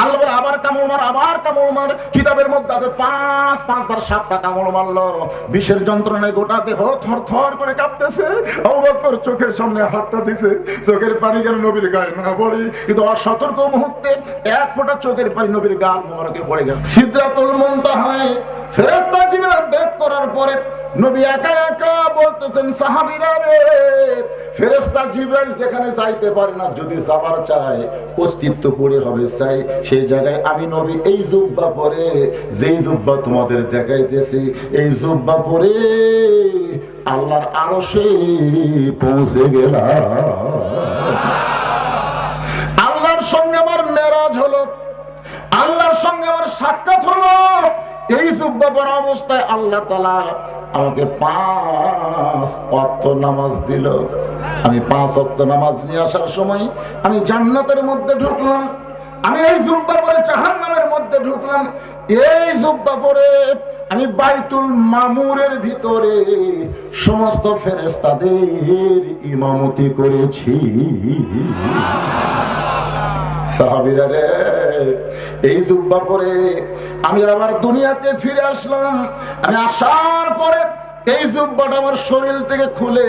আল্লাহ বলে আবার কামড় মার, আবার কামড় মার। কিতাবের মধ্যে আছে পাঁচ, পাঁচবার সাতটা কামড় মারলো। বিষের যন্ত্রণায় গোটা দেহ থর থর করে কাঁপতেছে। অবাকর চোখের সামনে হাতটা দিছে। চোখের পানি যেন নবীর গায়ে না পড়ে। কিন্তু অসতর্ক মুহূর্তে এক ফোঁটা চোখের পানি নবীর গাল মোবারকে পড়ে গেছে সিদ্ধাতুল মুনতাহায় ফেরেশতা জিবরাইল বের করার পরে নবী একা একা বলতেছেন, সাহাবীরা রে ফেরেশতা জিবরাইল যেখানে যাইতে পারে না, যদি যাবার চায় অস্তিত্ব পড়ে হবে চাই। সেই জায়গায় আমি নবী, এই জুব্বা পরে, যেই জুব্বা তোমাদের দেখাইতেছি, এই জুব্বা পরে আল্লাহর আরশে পৌঁছে গেলাম। আল্লাহর সঙ্গে আমার মেরাজ হলো, আল্লাহর সঙ্গে আমার সাক্ষাৎ হলো। এই জুব্বা পরা অবস্থায় আল্লাহ তালা আমাকে পাঁচ অর্থ নামাজ দিল। আমি পাঁচ অর্থ নামাজ নিয়ে আসার সময় আমি জান্নাতের মধ্যে ঢুকলাম। আমি এই জুব্বা পরে জাহান্নামের মধ্যে ঢুকলাম। এই জুব্বা পরে আমি বাইতুল মামুরের ভিতরে সমস্ত ফেরেস্তাদের ইমামতি করেছি। সাহাবিরা রে এই দুব্বা পরে আমি আবার দুনিয়াতে ফিরে আসলাম। আমি আসার পরে এই জুব্বাটা আমার শরীর থেকে খুলে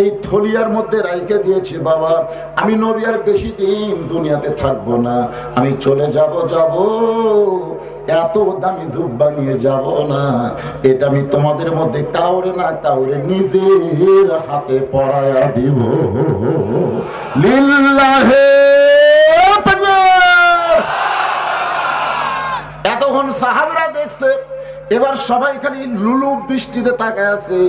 এই থলিয়ার মধ্যে রাইকে দিয়েছি, বাবা। আমি নবী আর বেশি দিন দুনিয়াতে থাকব না। আমি চলে যাব যাব। এত দামি জুব্বা নিয়ে যাব না। এটা আমি তোমাদের মধ্যে কাউরে না, কাউরে নিজের হাতে পরায়া দিব। লিল্লাহে এতক্ষণ সাহাবরা দেখছে, এবার সবাই খালি লুলুপ দৃষ্টিতে তাকায় আছে,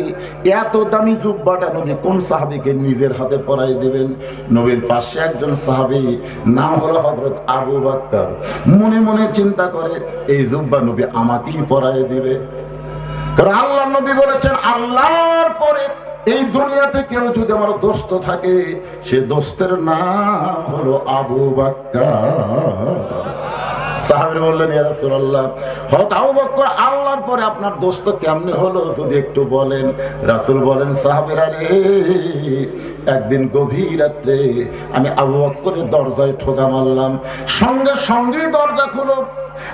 এত দামি জুব্বাটা নবী কোন সাহাবিকে নিজের হাতে পরাই দেবেন? নবীর পাশে একজন সাহাবি, নাম হলো হজরত আবু বাক্কার। মনে মনে চিন্তা করে, এই জুব্বা নবী আমাকেই পরাই দিবে। কারণ আল্লাহ নবী বলেছেন, আল্লাহর পরে এই দুনিয়াতে কেউ যদি আমার দোস্ত থাকে, সে দোস্তের নাম হলো আবু বাক্কার। সাহাবীরা বললেন, ইয়া রাসূলুল্লাহ হযরত আবু বকর আল্লাহর পরে আপনার দোস্ত কেমনে হলো যদি একটু বলেন? রাসূল বলেন, সাহাবীরা রে, একদিন গভীর রাত্রে আমি আবু বকরের দরজায় ঠোকা মারলাম। সঙ্গে সঙ্গে দরজা খুলো।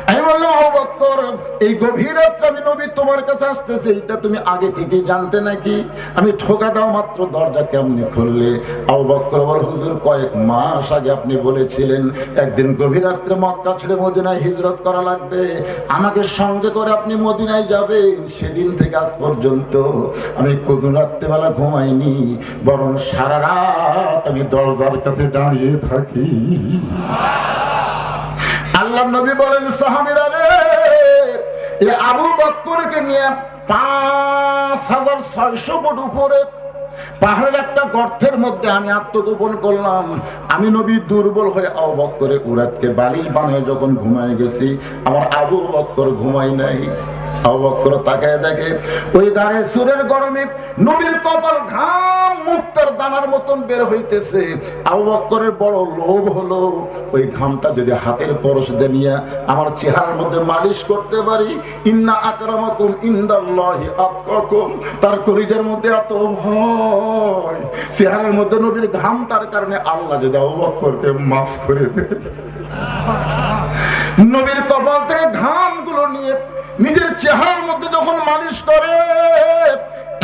আমি বললাম বকর এই গভীর আমি নবী তোমার কাছে এটা তুমি আগে থেকে জানতে নাকি? আমি ঠোকা দাও মাত্র দরজা কেমনে খুললে? হুজুর, কয়েক মাস আগে আপনি বলেছিলেন, একদিন গভীর রাত্রে মক্কা ছেড়ে মদিনায় হিজরত করা লাগবে। আমাকে সঙ্গে করে আপনি মদিনায় যাবেন। সেদিন থেকে আজ পর্যন্ত আমি কোন রাত্রেবেলা ঘুমাইনি, বরং সারা রাত আমি দরজার কাছে দাঁড়িয়ে থাকি। আল্লাহ নবী বলেন, সাহাবিরা রে, এ আবু বক্করকে নিয়ে পাঁচ হাজার ছয়শো ফুট উপরে পাহাড়ের একটা গর্তের মধ্যে আমি আত্মগোপন করলাম। আমি নবী দুর্বল হয়ে অবক করে উরাতকে বালিশ বানিয়ে যখন ঘুমায় গেছি, আমার আবু বক্কর ঘুমাই নাই। আবু বক্কর তাকায় দেখে ওই সুরের গরমে নবীর কপাল ঘাম মুক্তার দানার মতন বের হইতেছে। বড় লোভ হলো, ওই ঘামটা যদি হাতের পরশ আমার চেহারার মধ্যে মালিশ করতে পারি, ইন্না আকরামাকুম ইনদাল্লাহি আতকাকুম, তার মধ্যে এত ভয়, চেহারার মধ্যে নবীর ঘাম তার কারণে আল্লাহ যদি আবু বক্করকে মাফ করে দেয়। নবীর কপাল নিয়ে নিজের চেহারার মধ্যে যখন মালিশ করে,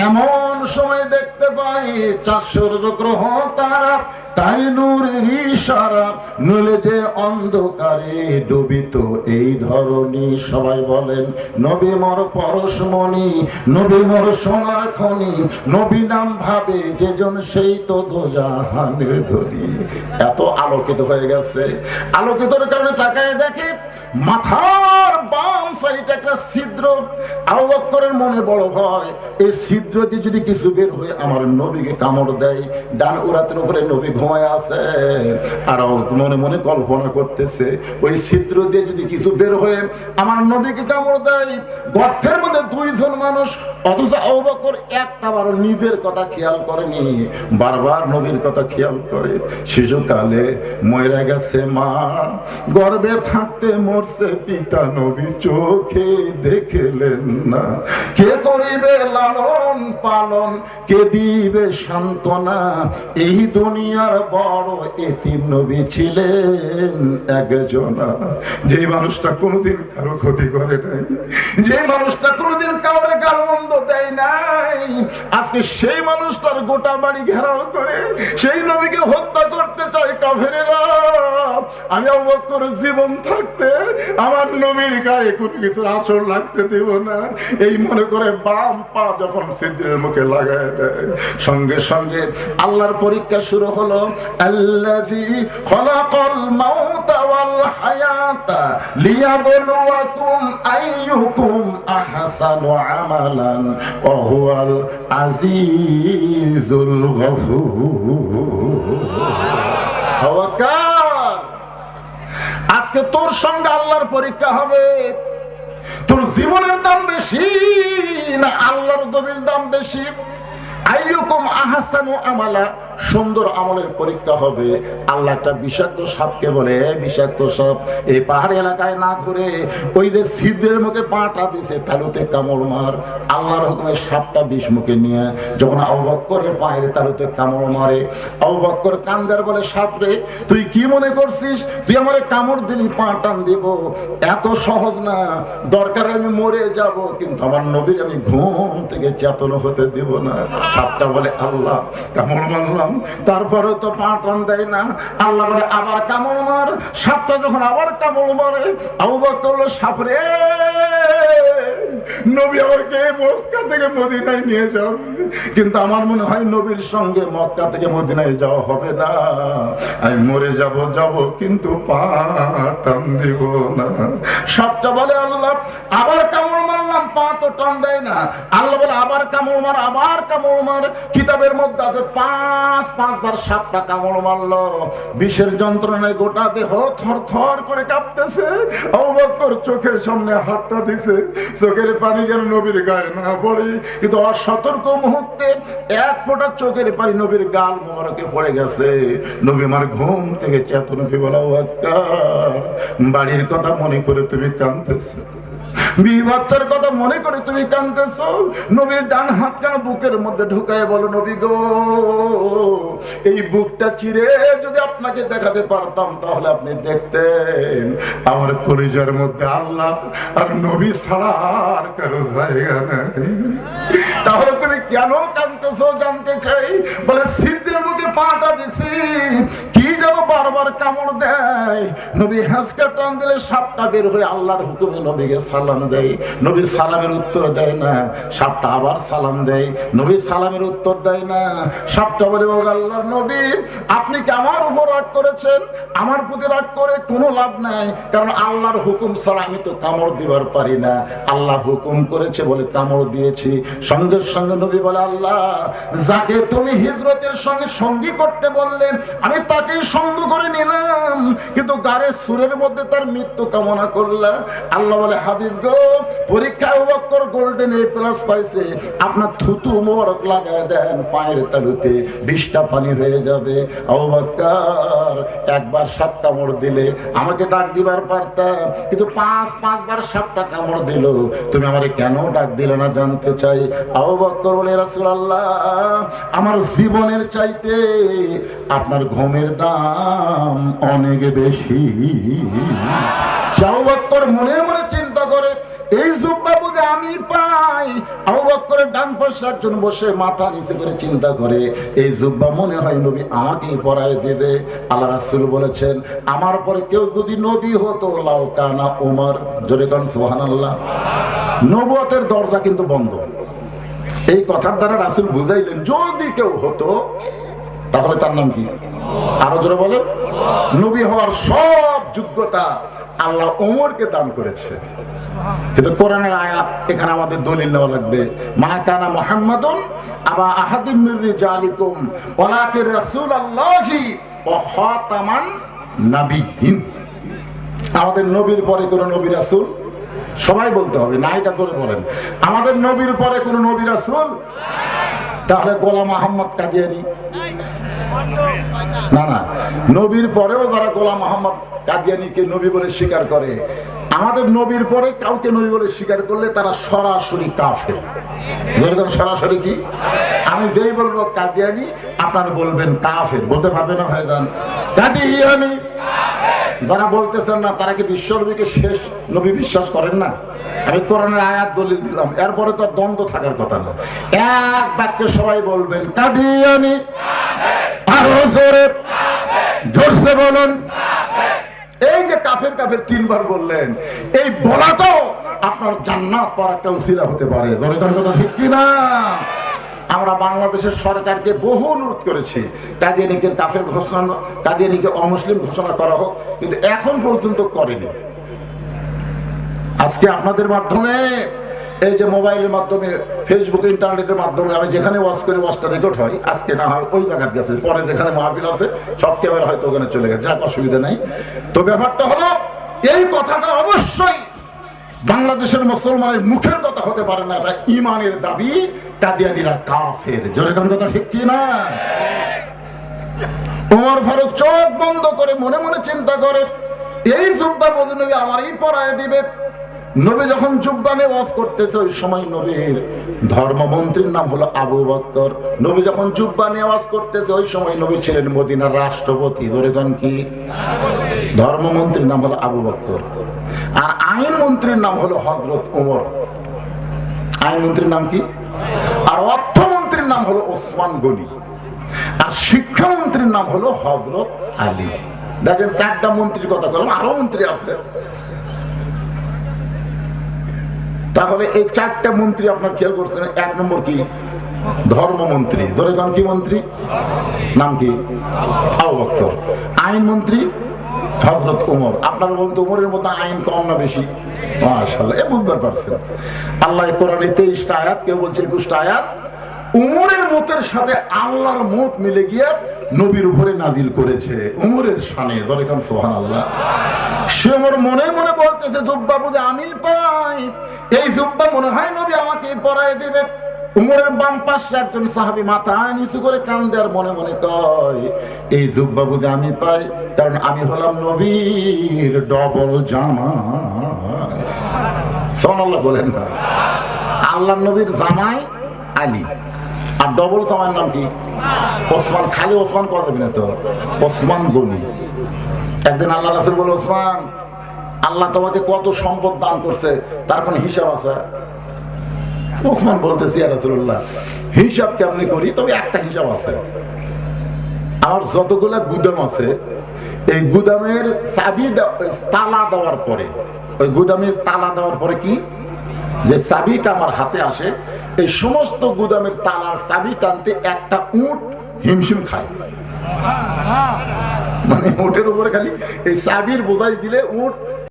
এমন সময় দেখতে পাই চারশোর গ্রহ তারা তাই নূরের ইশারা নলে যে অন্ধকারে ডুবিত এই ধরনী সবাই বলেন, নবী মর পরশমণি, নবী মর সোনার খনি, নবী নাম ভাবে যেজন সেই তো দোজাহানের ধরি এত আলোকিত হয়ে গেছে। আলোকিতর কারণে তাকায় দেখে মাথার বাম সাইডে একটা ছিদ্র মনে বড় এই ছিদ্র দিয়ে যদি কিছু বের হয়ে আমার নবীকে কামড় দেয়, ডান উপরে নবী ঘুমায় আছে। আর মনে মনে কল্পনা করতেছে, ওই ছিদ্র দিয়ে যদি কিছু বের হয়ে আমার নবীকে কামড় দেয়, গর্তের মধ্যে দুইজন মানুষ, অথচ আবু একটা বার নিজের কথা খেয়াল করেনি, বারবার নবীর কথা খেয়াল করে। শিশুকালে মরে গেছে মা, গর্বে থাকতে মরছে পিতা নবী। চোখে দেখলেন না। কে করিবে লালন পালন, কে দিবে সান্ত্বনা? এই দুনিয়ার বড় এতিম নবী ছিলেন একজনা। যে মানুষটা কোনোদিন কারও ক্ষতি করে নাই যে মানুষটা কোনোদিন কারোর গালমন্দ দেয় নাই। আজকে সেই মানুষটার গোটা বাড়ি ঘেরাও করে, সেই নবীকে হত্যা করতে চায় কাফেরেরা। আমি অবাক করে জীবন থাকতে আমার নবীর গায়ে কোনো কিছুর আসর লাগতে দেব না। এই মনে করে বাম পা যখন সিদ্ধির মুখে লাগায় দেয়, সঙ্গে সঙ্গে আল্লাহর পরীক্ষা শুরু হলো, আল্লাযী খলাকাল মাউতা ওয়াল হায়াতা লিয়াবলুয়াকুম আইয়ুকুম আহসানু আমালান, ওয়া হুয়াল আজিজুল আজকে তোর সঙ্গে আল্লাহর পরীক্ষা হবে। তোর জীবনের দাম বেশি না আল্লাহর দবির দাম বেশি? সুন্দর আমলের পরীক্ষা হবে। আল্লাহ একটা বিষাক্ত সাপকে বলে বিষাক্ত সাপ, এই এলাকায় না ঘুরে ওই যে ছিদ্রের মুখে পাটা দিছে, তালুতে কামড় মার। আল্লাহর হুকুমে সাপটা বিষ মুখে নিয়ে, যখন পায়ের তালুতে কামড় মারে আবক্কর কান্দার বলে, সাপ রে, তুই কি মনে করছিস? তুই আমার কামড় দিলি, পা টান দিব। এত সহজ না, দরকার আমি মরে যাব, কিন্তু আমার নবীর আমি ঘুম থেকে চেতন হতে দিব না। সাপটা বলে, আল্লাহ, কামড় মারলাম। তারপরে তো পা টান দেয় না। আল্লাহ বলে, আবার কামড় মার। সাপটা যখন আবার কামড় মারে, আবু হয় নবীর সঙ্গে মক্কা থেকে মদিনায় যাওয়া হবে না। আমি মরে যাব যাব, কিন্তু পা টান দিব না। সবটা বলে, আল্লাহ, আবার কামড় মারলাম, পা তো টান দেয় না। আল্লাহ বলে, আবার কামড় মার, আবার কামড় মার কিতাবের মধ্যে আছে পাঁচ, পাঁচবার সাপটা কামড় মারলো। বিষের যন্ত্রণায় গোটা দেহ থর থর করে কাঁপতেছে। চোখের সামনে হাতটা দিছে। চোখের পানি যেন নবীর গায়ে না পড়ে। কিন্তু অসতর্ক মুহূর্তে এক ফোঁটা চোখের পানি নবীর গাল মোবারকে পড়ে গেছে। নবী আমার ঘুম থেকে চেতন বলা বাড়ির কথা মনে করে তুমি কাঁদতেছো। বিবি বাচ্চার কথা মনে করে তুমি কাঁদতেছ? নবীর ডান হাত কেন বুকের মধ্যে ঢুকায় বলো নবী গো? এই বুকটা চিরে যদি আপনাকে দেখাতে পারতাম, তাহলে আপনি দেখতেন আমার পরিচয়ের মধ্যে আল্লাহ আর নবী ছাড়া তাহলে তুমি কেন কাঁদতেছো জানতে চাই? বলে সিদ্ধের মুখে পাটা দিছি, কি যেন বারবার কামড় দেয়। নবী হাঁসকা টান দিলে সাপটা বের হয়ে আল্লাহর হুকুমে নবীকে সালাম দেয় নবী সালামের উত্তর দেয় না, সাপটা আবার সালাম দেয়। নবী সালামের উত্তর দেয় না, সাপটা বলে ও আল্লাহ নবী, আপনি কি আমার উপর রাগ করেছেন? আমার প্রতি রাগ করে কোনো লাভ নাই, কারণ আল্লাহর হুকুম ছাড়া আমি তো কামড় দিবার পারি না। আল্লাহ হুকুম করেছে বলে কামড় দিয়েছি। সঙ্গে সঙ্গে নবী বলে, আল্লাহ, যাকে তুমি হিজরতের সঙ্গে সঙ্গী করতে বললে, আমি তাকেই সঙ্গ করে নিলাম। কিন্তু গাড়ের সুরের মধ্যে তার মৃত্যু কামনা করলা। আল্লাহ বলে, হাবিব গো পরীক্ষায় অবাক্কর গোল্ডেন এ প্লাস পাইছে। আপনার থুতু মোবারক লাগায় দেন পায়ের তালুতে। বিষটা পানি হয়ে যাবে। অবাক্কার একবার সাপ কামড় দিলে আমাকে ডাক দিবার পারতাম কিন্তু পাঁচ, পাঁচবার সাপটা কামড় দিল। তুমি আমারে কেন ডাক দিলে না জানতে চাই? অবাক্কর বলে, রাসূলুল্লাহ, আমার জীবনের চাইতে আপনার ঘুমের দাম অনেক বেশি। মনে মনে আমি পাই। আবুবক্করের ডান পাশে একজন বসে মাথা নিচে করে চিন্তা করে। এই জুব্বা মনে হয় নবী আমাকেই পরায় দেবে। আল্লাহ রাসূল বলেছেন, আমার পরে কেউ যদি নবী হতো, লাউ কানা ওমর জোরে কান, সুবহানাল্লাহ। নবুয়তের দরজা কিন্তু বন্ধ। এই কথার দ্বারা রাসূল বুঝাইলেন, যদি কেউ হতো, তাহলে তার নাম কি? আরও জোরে বলে নবী হওয়ার সব যোগ্যতা আল্লাহ ওমরকে দান করেছে। কিন্তু কোরআনের আয়াত এখানে আমাদের দলিল নেওয়া লাগবে। মুহাম্মাদুন আবা ওয়া খাতামান আমাদের নবীর পরে কোন নবী রাসূল? সবাই বলতে হবে, না, এটা জোরে বলেন। আমাদের নবীর পরে কোন নবী রাসূল? তাহলে গোলাম আহমদ কাদিয়ানি। না না, নবীর পরেও যারা গোলাম মোহাম্মদ কাদিয়ানিকে নবী বলে স্বীকার করে আমাদের নবীর পরে কাউকে নবী বলে স্বীকার করলে তারা সরাসরি কাফের। যেরকম সরাসরি কি? আমি যেই বলব কাদিয়ানি, আপনার বলবেন কাফের। বলতে পারবে না ভাইজান? কাদিয়ানি। যারা বলতেছেন না, তারা কি বিশ্বনবীকে শেষ নবী বিশ্বাস করেন না? আমি কোরআনের আয়াত দলিল দিলাম। এরপরে তো দ্বন্দ্ব থাকার কথা না। এক বাক্যে সবাই বলবেন, কাদিয়ানি। আরও জোরে, জোরসে বলুন। কাফের কাফের তিনবার বললেন, এই বলাটাও আপনার জান্নাত পাওয়ার একটা উসিলা হতে পারে। দরকার কথা ঠিক কিনা? আমরা বাংলাদেশের সরকারকে বহু অনুরোধ করেছি কাদিয়ানিকের কাফের ঘোষণা, কাদিয়ানিকে অমুসলিম ঘোষণা করা হোক, কিন্তু এখন পর্যন্ত করেনি। আজকে আপনাদের মাধ্যমে এই যে মোবাইলের মাধ্যমে ফেসবুক ইন্টারনেটের মাধ্যমে আমি যেখানে ওয়াচ করি ওয়াচটা রেকর্ড হয়। আজকে না হয় ওই জায়গায় গেছে। পরে যেখানে মাহফিল আছে, সব ক্যামেরা হয়তো ওখানে চলে গেছে। যাক, অসুবিধা নাই। তো ব্যাপারটা হলো, এই কথাটা অবশ্যই বাংলাদেশের মুসলমানের মুখের কথা হতে পারে না, এটা ইমানের দাবি। কাদিয়ানিরা কাফের। জোরে কোন কথা ঠিক কি না ওমর ফারুক চোখ বন্ধ করে মনে মনে চিন্তা করে, এই জুব্বা বধু নবী আমারই পড়ায় দিবে। নবী যখন জুব্বা নিয়ে ওয়াজ করতেছে, ওই সময় নবীর ধর্মমন্ত্রীর নাম হলো আবু বক্কর। নবী যখন জুব্বা নিয়ে ওয়াজ করতেছে, ওই সময় নবী ছিলেন মদিনার রাষ্ট্রপতি। ধরে কি? ধর্মমন্ত্রীর নাম হলো আবু বক্কর। আর আইন মন্ত্রীর নাম হলো হজরত ওমর আইন মন্ত্রীর নাম কি? আর অর্থমন্ত্রীর নাম হলো ওসমান গনি। আর শিক্ষামন্ত্রীর নাম হলো হজরত আলী। দেখেন চারটা মন্ত্রীর কথা বললাম আরও মন্ত্রী আছে। তাহলে এই চারটা মন্ত্রী আপনার খেয়াল করছেন? এক নম্বর কি? ধর্মমন্ত্রী। ধরে গান কি মন্ত্রী? নাম কি? আইন মন্ত্রী? হজরত উমর। আপনার বলতে উমরের মতো আইন কম না বেশি? মাশাল্লাহ এ বুঝতে পারছেন। আল্লাহ কোরআনে তেইশটা আয়াত, কেউ বলছে একুশটা আয়াত? উমরের মতের সাথে আল্লাহর মত মিলে গিয়ে নবীর উপরে নাজিল করেছে উমরের শানে। ধরে কান সোহান আল্লাহ সে আমার মনে মনে বলতেছে, জুব্বা বুঝে আমি পাই। এই জুব্বা মনে হয় নবী আমাকে পরাই দেবে। উমরের বাম পাশে একজন সাহাবি মাথা নিচু করে কান দেওয়ার মনে মনে কয়, এই জুব্বা বুঝে আমি পাই, কারণ আমি হলাম নবীর ডবল জামা। সোনাল্লাহ বলেন না। আল্লাহ নবীর জামাই আলী। আর ডবল জামাইয়ের নাম কি? ওসমান, খালি ওসমান কথা না তো? ওসমান গনি। একদিন আল্লাহ রাসুল বলে ওসমান, আল্লাহ তোমাকে কত সম্পদ দান করছে, তার কোনো হিসাব আছে? ওসমান বলতেছি রাসুল্লাহ হিসাব কেমনি করি? তবে একটা হিসাব আছে। আমার যতগুলা গুদাম আছে, এই গুদামের চাবি তালা দেওয়ার পরে, ওই গুদামের তালা দেওয়ার পরে কি? যে চাবিটা আমার হাতে আসে, এই সমস্ত গুদামের তালার চাবি টানতে একটা উট হিমশিম খায়। মানে উটের উপরে খালি এই চাবির বোঝাই দিলে উট